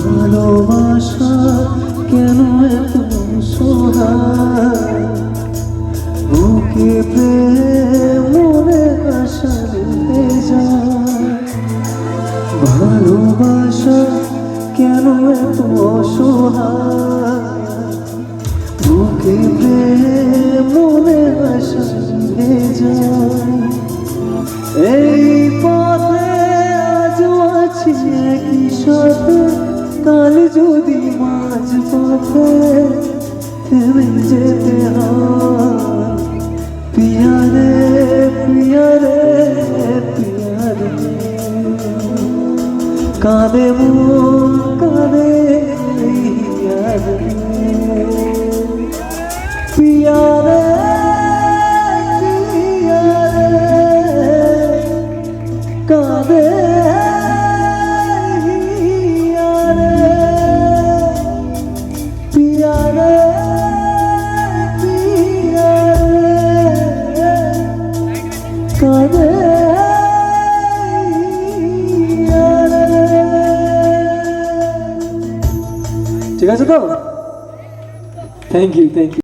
ভালোবাসা কেন এত সোহায় ভালোবাসা কেন অসহায়? বুকে প্রেম মনে এই পথে আজও আছি একই সাথে, কাল যদি মাঝ পথে থেমে যেতে পিয়ারে পিয়ারে পিয়ারে। কাঁদে মন, কাঁদে কাঁদে পিয়ারে ঠিক আছে তো? Thank you thank you